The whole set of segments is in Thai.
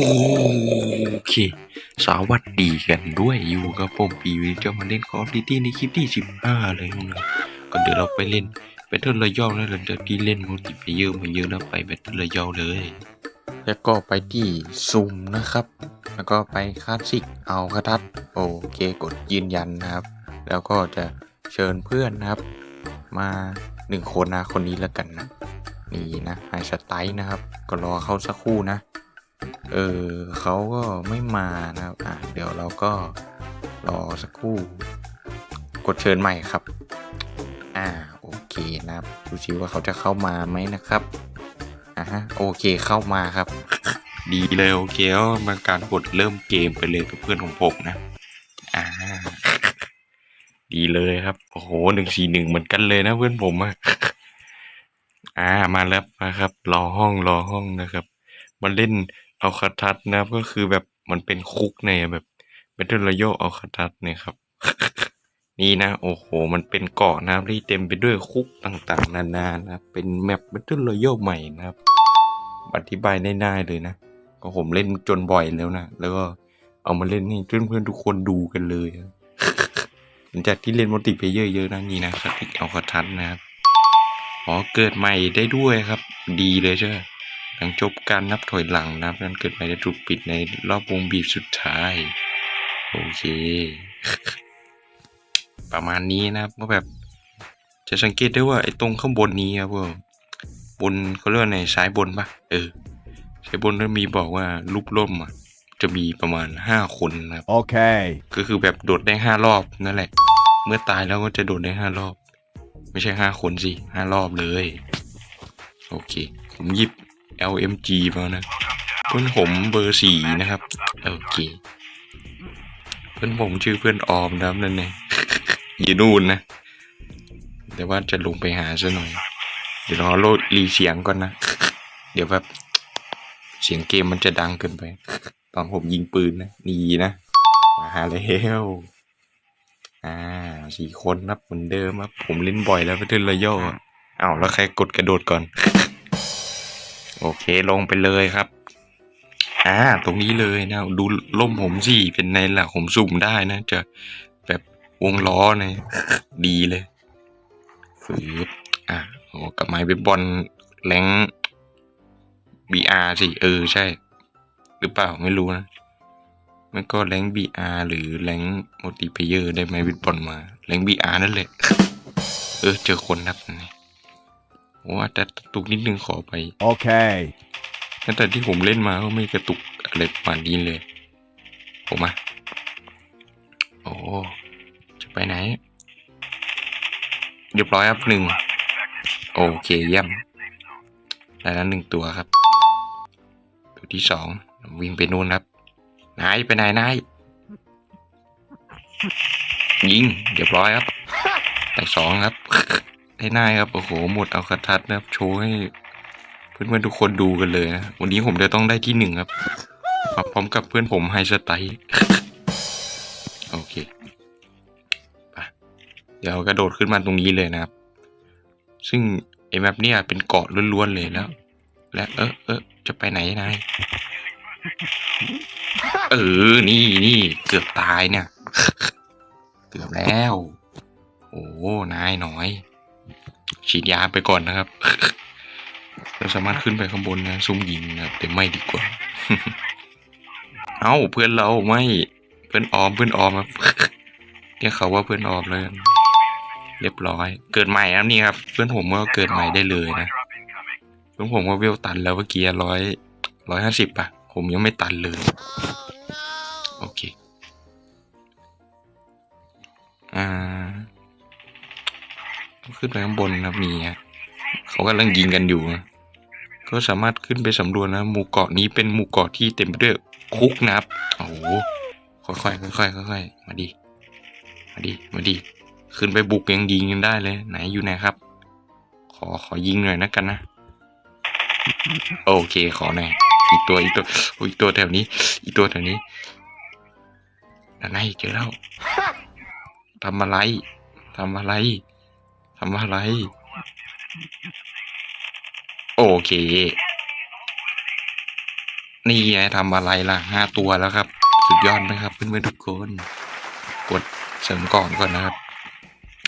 อเค สวัสดีกันด้วยอยู่กับผมปีวิจะมาเล่นคอฟดิตี้ในคลิปที่สิบห้าเลยนะก็เดี๋ยวเราไปเล่นแบทเทิลรอยัลแล้วหลังจากที่เล่นมัลติเพเยอร์มาเยอะแล้วไปแบทเทิลรอยัลเลย แล้วก็ไปที่ซุ่มนะครับ แล้วก็ไปคลาสสิกเอากระทัดโอเคกดยืนยันนะครับ แล้วก็จะเชิญเพื่อนนะครับ มาหนึ่งคนนะคนนี้แล้วกันนะนี่นะไฮสไตล์นะครับ ก็รอเขาสักครู่นะ เออเขาก็ไม่มานะครับ อะเดี๋ยวเราก็รอสักครู่ กดเชิญใหม่ครับ อ่าโอเคนะครับดูซิว่าเขาจะเข้ามาไหมนะครับอ่าฮะโอเคเข้ามาครับ ดีเลยโอเคก็มาการกดเริ่มเกมไปเลยกับเพื่อนของผมนะอ่าดีเลยครับโอ้โหหนึ่งสี่หนึ่งเหมือนกันเลยนะเพื่อนผมอะอ่ามาแล้วนะครับ รอห้องรอห้องนะครับ มาเล่น อาคาทัดนะครับ ก็คือแบบมันเป็นคุกในแบบเ a ทเทิลรอยัลเอาคาทัดเนี่ยครับ นี่นะ โอ้โห มันเป็นเกาะนะครับที่เต็มไปด้วยคุกต่างๆ นานานะครับเป็นแมปเ a ทเทิลรอยัลใหม่นะครับ อธิบายง่ายๆเลยนะ ก็ผมเล่นจนบ่อยแล้วนะ แล้วก็เอามาเล่นให้เพื่อนๆทุกคนดูกันเลยหลังจากที่เล่นมัลติเพเยอร์เยอะนะนี่นะคาติกเอาคาทัดนะครับอ๋อเกิดใหม่ได้ด้วยครับ ดีเลยใช่ไหม หลังจบการนับถอยหลังนะครับการเกิดใหม่จะถูกปิดในรอบวงบีบสุดท้าย โอเค ประมาณนี้นะครับก็แบบจะสังเกตได้ว่าไอ้ตรงข้างบนนี้ครับผมบนเขาเรียกว่าในซ้ายบนปะเออซ้ายบนนั้นมีบอกว่ารูปร่มอะจะมีประมาณห้าคนนะครับ Okay. ก็คือแบบโดดได้ห้ารอบนั่นแหละ เมื่อตายแล้วก็จะโดดได้ห้ารอบ ไม่ใช่ห้าคนสิห้ารอบเลย โอเค ผมหยิบ LMG มานะเพื่อนผมเบอร์สี่นะครับโอเคเพื่อนผมชื่อเพื่อนออมนะนั่นเองอยู่นู่นนะ แต่ว่าจะลงไปหาซะหน่อย เดี๋ยวรอโลดรีเสียงก่อนนะ เดี๋ยวแบบเสียงเกมมันจะดังเกินไป ตอนผมยิงปืนนะนี่นะมาหาแล้วอ่าสี่คนครับเหมือนเดิมครับผมเล่นบ่อยแล้วไปเล่นรอยัลอ้าวแล้วใครกดกระโดดก่อน โอเคลงไปเลยครับ อ่า ตรงนี้เลยนะ ดูล่มผมสิเป็นในหลักผมสุ่มได้นะ จะแบบวงล้อเนยดีเลยฝืบอะโอ้กับไม้เบสบอลแรงบีอาร์สิ เออ ใช่ หรือเปล่าไม่รู้นะมันก็แรง BR หรือแรงมัลติเพเยอร์ได้ไหมวิดบอลมาแรง BR นั่นแหละ เออ เจอคนครับนี่ ว่าแต่ตุกนิดนึงขอไป Okay. ตั้งแต่ที่ผมเล่นมาก็ไม่กระตุกอะไรประมาณนี้เลย ผมอะโอ้จะไปไหน เรียบร้อยครับหนึ่งโอเคเยี่ยมได้แล้วหนึ่งตัวครับ ตัวที่สองวิ่งไปนู่นครับ นายไปไหนนายยิงเรียบร้อยครับแต่สองครับ ได้นายครับโอ้โหหมดเอาคาทัดนะครับโชว์ให้เพื่อนๆทุกคนดูกันเลยนะวันนี้ผมจะต้องได้ที่หนึ่งครับมาพร้อมกับเพื่อนผมไฮสไตล์โอเคไปเดี๋ยวกระโดดขึ้นมาตรงนี้เลยนะครับ ซึ่งไอ้แมปเนี่ยเป็นเกาะล้วนๆเลยแล้ว และเออเออจะไปไหนนายเออ นี่นี่เกือบตายเนี่ย เกือบแล้ว โอ้ นายหน่อย ฉีดยาไปก่อนนะครับ เราสามารถขึ้นไปข้างบนนะซุ่มยิงนะครับแต่ไม่ดีกว่า เอ้าเพื่อนเราไม่เพื่อนออมเพื่อนออมครับเรียกเขาว่าเพื่อนออมเลยเรียบร้อย เกิดใหม่ครับนี่ครับ เพื่อนผมก็เกิดใหม่ได้เลยนะเพื่อนผมก็เวลตันแล้วเมื่อกี้ร้อยร้อยห้าสิบป่ะ ผมยังไม่ตันเลยโอเค อ่าต้อง ขึ้นไปข้างบนนะครับมีฮะเขากำลังยิงกันอยู่ ก็สามารถขึ้นไปสำรวจนะหมู่เกาะนี้เป็นหมู่เกาะที่เต็มไปด้วยคุกนะครับโอ้โหค่อยๆค่อยๆค่อยๆมาดิมาดิมาดิขึ้นไปบุกยังยิงกันได้เลย ไหนอยู่ไหนครับ ขอขอยิงหน่อยนะกันนะ โอเคขอหน่อยอีกตัวอีกตัวอีกตัวแถวนี้ อีกตัวแถวนี้นั่นไงเจอแล้วทำอะไรทำอะไร ทำอะไร โอเค นี่ไงทำอะไรล่ะห้าตัวแล้วครับ สุดยอดนะครับเพื่อนๆทุกคน กดเสริมก่องก่อนนะครับ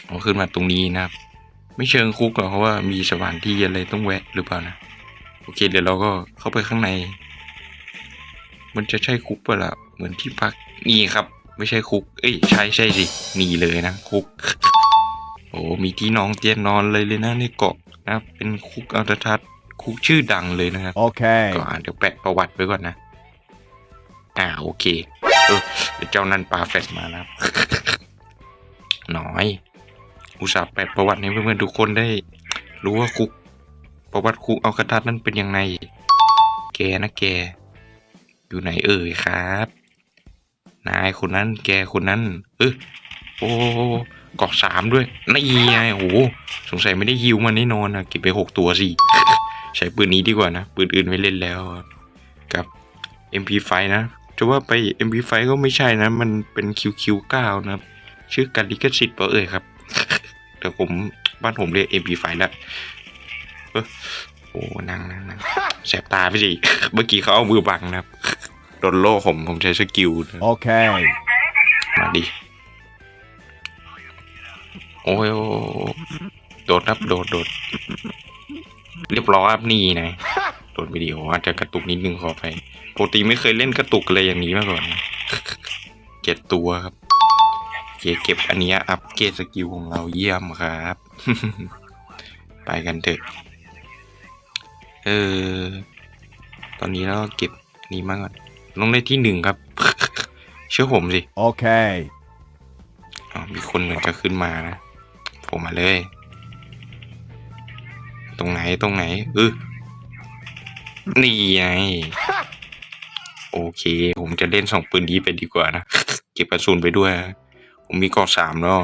เอาขึ้นมาตรงนี้นะครับ ไม่เชิงคุกหรอกเพราะว่ามีสถานที่อะไรต้องแวะหรือเปล่านะโอเค เดี๋ยวเราก็เข้าไปข้างใน มันจะใช่คุกเปล่าเหมือนที่พักนี่ครับ ไม่ใช่คุก เอ้ยใช่ใช่สินี่เลยนะคุก โอ้มีที่นอนเตียงนอนเลยเลยนะในเกาะนะครับเป็นคุกอัลตทัศน์คุกชื่อดังเลยนะครับ Okay. ก็อ่านเดี๋ยวแปะประวัติไว้ก่อนนะ อ่าโอเคเออเดี๋ยวเจ้านั่นปลาแฟดมานะครับน้อย อุตส่าห์แปะประวัติให้เพื่อนๆทุกคนได้ รู้ว่าคุก ประวัติคุกเอากระทัดนั่นเป็นยังไง แกนะแก อยู่ไหนเอ่ยครับ นายคนนั้นแกคนนั้นเออโอ้ เกาะสามด้วยนี่ไงโอ้โหสงสัยไม่ได้ฮิวมันแน่นอนนะเก็บไปหกตัวสิใช้ปืนนี้ดีกว่านะปืนอื่นไม่เล่นแล้วกับ MP5 นะจะว่าไป MP5 ก็ไม่ใช่นะ มันเป็น QQ9 นะครับชื่อการลิขสิทธิ์เปล่าเอ่ยครับแต่ผมบ้านผมเรียก MP5 แล้วเออโอ้นั่งนั่งนั่งแสบตาไปสิเมื่อกี้เขาเอามือบังนะครับโดนโล่ผมผมใช้สกิลนะ Okay. มาดิ โอ้ยโอ้ยโดดครับโดดโดดเรียบร้อยครับนี่นะโดดวิดีโออาจจะกระตุกนิดนึงขอไปปกติไม่เคยเล่นกระตุกอะไรอย่างนี้มาก่อนนะเจ็ดตัวครับเกเก็บอันเนี้ยอัพเกรดสกิลของเราเยี่ยมครับ ไปกันเถอะเออตอนนี้เราก็เก็บอันนี้มาก่อนลงได้ที่หนึ่งครับ เชื่อผมสิ Okay. อ๋อมีคนเหมือนจะขึ้นมานะ ผมมาเลย ตรงไหนตรงไหนเออนี่ไงโอเค ผมจะเล่นสองปืนนี้ไปดีกว่านะ เก็บกระสุนไปด้วย ผมมีกาะสามแล้ว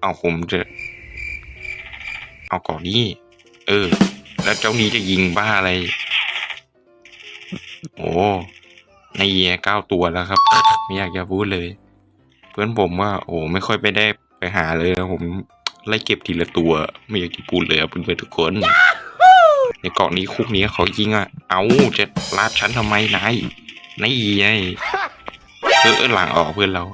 เอาผมจะ เอากาะนี้ เออ แล้วเจ้านี้จะยิงบ้าอะไร โอ้ในเยียเก้าตัวแล้วครับ ไม่อยากจะพูดเลย เพื่อนผมว่า โอ้ไม่ค่อยไปได้ไปหาเลยนะผม ไล่เก็บทีละตัว ไม่อยากจะพูดเลยอะเพื่อนๆทุกคน ในเกาะนี้คุกนี้เขายิงอะ เอาจะลาดฉันทำไมนายนายไงเออเออหลังออกเพื่อนเรา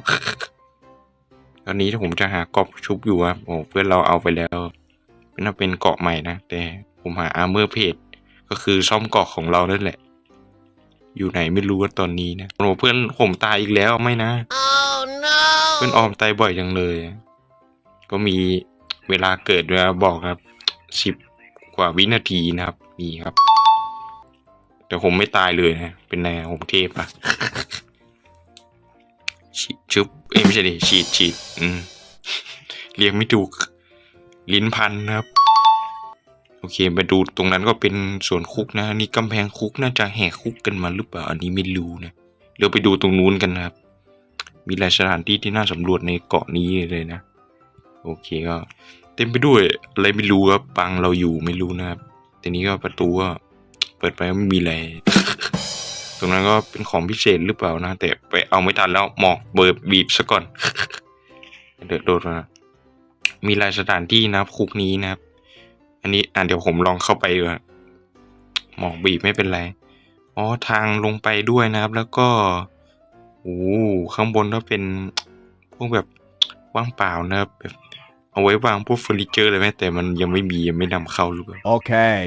ตอนนี้ถ้าผมจะหากรอบชุบอยู่อะโอ้เพื่อนเราเอาไปแล้วน่าเป็นเกาะใหม่นะ แต่ผมหาอาร์เมอร์เพจก็คือซ่อมเกาะของเรานั่นแหละ อยู่ไหนไม่รู้ว่าตอนนี้นะโอ้เพื่อนผมตายอีกแล้วไม่นะ Oh no! เพื่อนออมตายบ่อยจังเลย ก็มี เวลาเกิดเวลาบอกครับสิบกว่าวินาทีนะครับมีครับ แต่ผมไม่ตายเลยนะ เป็นไงผมเทพอะชุบเอ้ไม่ใช่ดิฉีดฉีดอืมเรียกไม่ถูกลิ้นพันนะครับ โอเคมาดูตรงนั้นก็เป็นส่วนคุกนะนนี่กำแพงคุกน่าจะแหกคุกกันมาหรือเปล่าอันนี้ไม่รู้นะเดี๋ยวไปดูตรงนู้นกันนะครับ มีหลายสถานที่ที่น่าสำรวจในเกาะนี้เลยนะ โอเคก็ เต็มไปด้วยอะไรไม่รู้ครับบังเราอยู่ไม่รู้นะครับทีนี้ก็ประตูก็เปิดไปไม่มีอะไร ตรงนั้นก็เป็นของพิเศษหรือเปล่านะ แต่ไปเอาไม่ทันแล้วหมอกเบิร์บีบซะก่อนเดือดโดดมามีหลายสถานที่นะครับ คุกนี้นะครับ อันนี้อะเดี๋ยวผมลองเข้าไปดูหมอกบีบไม่เป็นไรอ๋อทางลงไปด้วยนะครับ แล้วก็โอ้ข้างบนก็เป็นพวกแบบว่างเปล่านะครับแบบ เอาไว้วางพวกเฟอร์นิเจอร์เลยไหมแต่มันยังไม่มียังไม่นำเข้าหรือเปล่า Okay.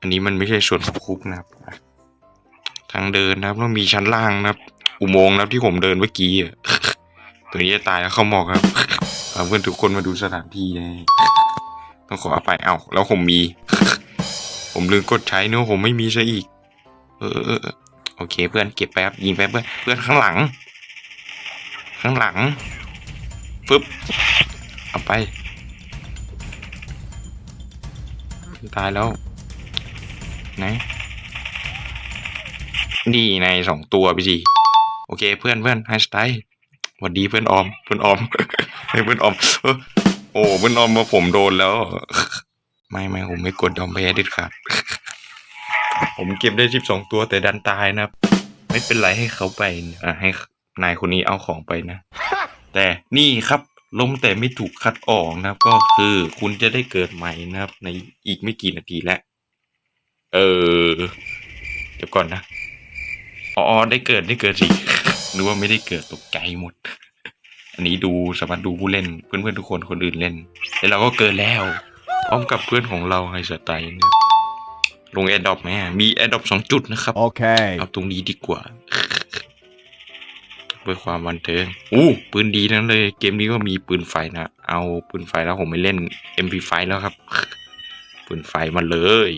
อันนี้มันไม่ใช่ส่วนของคุกนะครับอะทางเดินนะครับแล้วมีชั้นล่างนะครับ อุโมงค์นะครับที่ผมเดินเมื่อกี้อะตัวนี้จะตายแล้วเข้าหมอกครับเอาเพื่อนทุกคนมาดูสถานที่นะต้องขออภัยเอ้าแล้วผมมี ผมลืมกดใช้เนอะผมไม่มีซะอีกเออเออเออโอเค เพื่อนเก็บแป๊บยิงแป๊บเพื่อนเพื่อนข้างหลัง ข้างหลังฟึบเอาไป ตายแล้ว ไหนนี่ในสองตัวไปสิโอเคเพื่อนเพื่อนไฮสไตล์สวัสดีเพื่อนออม เพื่อนออมให้เพื่อนออมเออโอ้เพื่อนออมมาผมโดนแล้ว ไม่ไม่ผมไม่กดยอมแพ้ด็ดขาดผมเก็บได้สิบสองตัวแต่ดันตายนะครับ ไม่เป็นไรให้เขาไปอ่ให้นายคนนี้เอาของไปนะ แต่นี่ครับ ล้มแต่ไม่ถูกคัดออกนะครับ ก็คือคุณจะได้เกิดใหม่นะครับ ในอีกไม่กี่นาทีแล้ว เออ เดี๋ยวก่อนนะอ๋อได้เกิดได้เกิดสินึกว่าไม่ได้เกิดตกใจหมด อันนี้ดูสามารถดูผู้เล่นเพื่อนๆทุกคนคนอื่นเล่นแล้วเราก็เกิดแล้วพร้อมกับเพื่อนของเราไฮสไตล์นะครับลงแอดดอปไหมอะมีแอดดอปสองจุดนะครับ Okay. เอาตรงนี้ดีกว่า เพื่อความบันเทิงอู้ปืนดีนั้นเลย เกมนี้ก็มีปืนไฟนะ เอาปืนไฟแล้วผมไม่เล่น MP5 แล้วครับ ปืนไฟมาเลย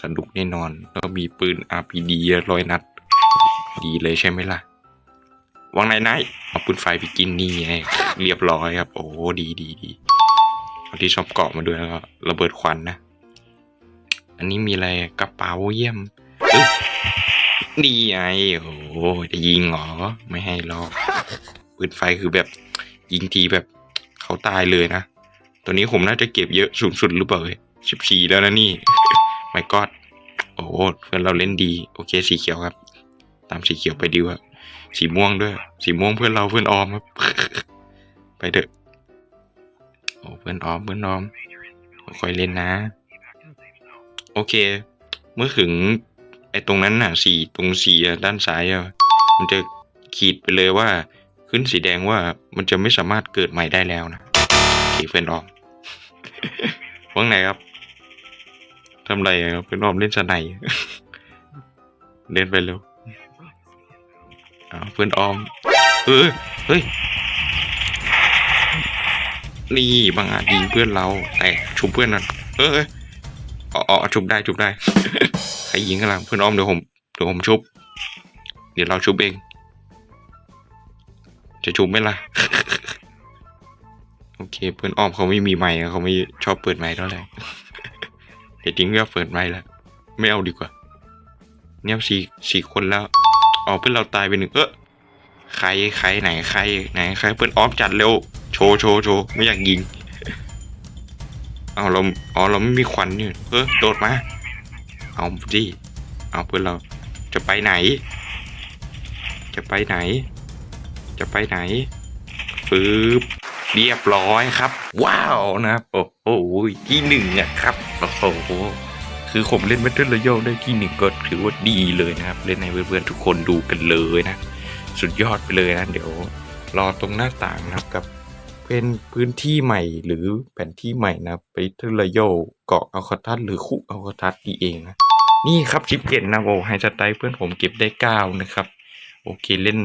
สนุกแน่นอน แล้วมีปืน RPD ร้อยนัด ดีเลยใช่ไหมล่ะวางไหนไหนเอาปืนไฟไปกินนี่ไงเรียบร้อยครับ โอ้ดีดีดีเอาที่ชอบเกาะมาด้วยแล้วก็ระเบิดควันนะ อันนี้มีอะไรกระเป๋าเยี่ยมเอ้ย นี่ไงโอ้โหจะยิงเหรอ ไม่ให้หรอกปืนไฟคือแบบยิงทีแบบเขาตายเลยนะ ตัวนี้ผมน่าจะเก็บเยอะสูงสุดหรือเปล่าสิบสี่แล้วนะนี่ไม่กอดโอ้โหเพื่อนเราเล่นดี โอเคสีเขียวครับ ตามสีเขียวไปดีว่าสีม่วงด้วย สีม่วงเพื่อนเราเพื่อนออมครับ ไปเถอะโอ้เพื่อนออมเพื่อนออมค่อยเล่นนะ โอเค เมื่อถึง ไอ้ตรงนั้นน่ะสีตรงสีด้านซ้ายอะมันจะขีดไปเลยว่า ขึ้นสีแดงว่ามันจะไม่สามารถเกิดใหม่ได้แล้วนะโอเคเพื่อนออมว่างไหนครับทำไรครับเพื่อนออมเล่นสไนเดินไปเร็วเพื่อนออมเออเฮ้ยนี่บางอาจยิงเพื่อนเราแต่ชุบเพื่อนนั่นเอออยอ๋อชุบได้ชุบได้ ครยิงข้างหลังเพื่อนอ้อมเดี๋ยวผมเดี๋ยวผมชุบ เดี๋ยวเราชุบเอง จะชุบไหมล่ะ โอเค เพื่อนอ้อมเขาไม่มีไมค์อะเขาไม่ชอบเปิดไมค์เท่าไหร่เดี๋ยวจริงก็เปิดไมค์แล้วไม่เอาดีกว่า เนี่ยสี่สี่คนแล้วอ๋อเพื่อนเราตายไปหนึ่งเออใครใครไหนใครไหนใครเพื่อนอ้อมจัดเร็วโชว์โชว์โชว์ไม่อยากยิงเอาเราอ๋อเราไม่มีควันนี่เออโดดมา เอาดิเอาเพื่อนเราจะไปไหน จะไปไหน จะไปไหนฟืบเรียบร้อยครับ ว้าวนะโอ้โหที่หนึ่งอะครับโอ้โหคือผมเล่น Battle Royale ได้ที่หนึ่งก็ถือว่าดีเลยนะครับ เล่นให้เพื่อนๆทุกคนดูกันเลยนะ สุดยอดไปเลยนะ เดี๋ยวรอตรงหน้าต่างนะครับกับ เป็นพื้นที่ใหม่หรือแผนที่ใหม่นะไปเทอร์โยเกาะอัลคาทัสหรือคุอัลคาทัสนี่เองนะ นี่ครับชิปเก็ตนะโอ้ไฮสไตล์เพื่อนผมเก็บได้เก้านะครับ โอเคเล่น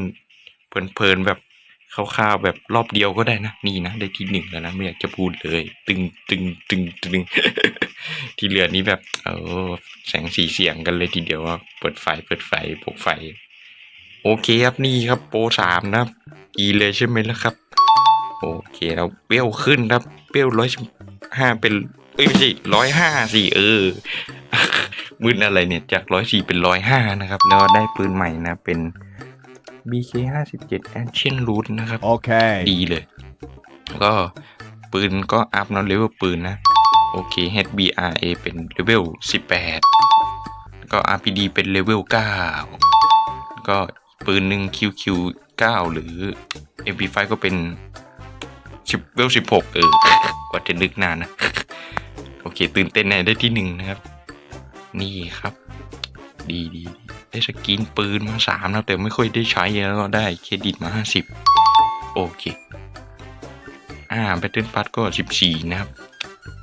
เพลินๆแบบคร่าวๆแบบรอบเดียวก็ได้นะ นี่นะ ได้ที่หนึ่งแล้วนะ ไม่อยากจะพูดเลย ตึงตึงตึงตึงที่เหลือนี้แบบเออแสงสีเสียงกันเลยทีเดียวว่าเปิดไฟเปิดไฟปลุกไฟ โอเคครับนี่ครับโปรสามนะครับดีเลยใช่ไหมล่ะครับ โอเคแล้วเปรี้ยวขึ้นครับ เปรี้ยวร้อยห้าเป็นเอ้ยไม่ใช่ร้อยห้าสี่เออมืดอะไรเนี่ยจากร้อยสี่เป็นร้อยห้านะครับ แล้วได้ปืนใหม่นะเป็น BK ห้าสิบเจ็ด Ancient Root นะครับ Okay. ดีเลย ก็ปืนก็อัพเนอะเลเวลปืนนะ โอเค HBRA เป็นเลเวล18ก็ RPD เป็นเลเวล9ก็ปืนหนึ่ง QQ 9 หรือ MP5 ก็เป็น 10เลเวล16เออกว่าจะนึกนานนะ โอเค ตื่นเต้นแน่ได้ที่หนึ่งนะครับ นี่ครับ ดีดีได้สกินปืนมาสามแล้วแต่ไม่ค่อยได้ใช้แล้วก็ได้เครดิตมาห้าสิบโอเค อ่าแบตเทิลพัทก็สิบสี่นะครับ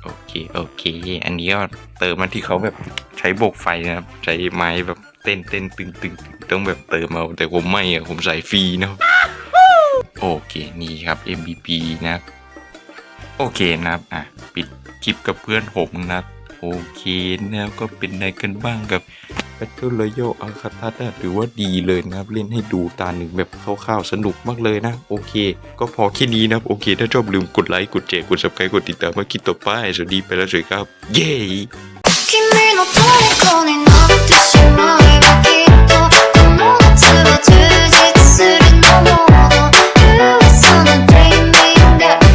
โอเค โอเค อันนี้ก็เติมมันที่เขาแบบใช้โบกไฟนะครับ ใช้ไม้แบบเต้นเต้นตึงตึงตึงต้องแบบเติมเอาแต่ผมไม่อะผมใส่ฟรีนะครับ โอเคนี่ครับ MVP นะโอเคนะครับอะปิดคลิปกับเพื่อนผมนะโอเคแล้วก็เป็นไงกันบ้างกับ Battle Royale a c a t a ถือว่าดีเลยนะครับ เล่นให้ดูตาหนึ่งแบบคร่าวๆสนุกมากเลยนะ โอเค ก็พอแค่นี้นะโอเค ถ้าชอบลืมกดไลค์กดแจกกด subscribe กดติดตามมาคิดต่อไป สวัสดีไปแล้วสวัสดีครับ เย้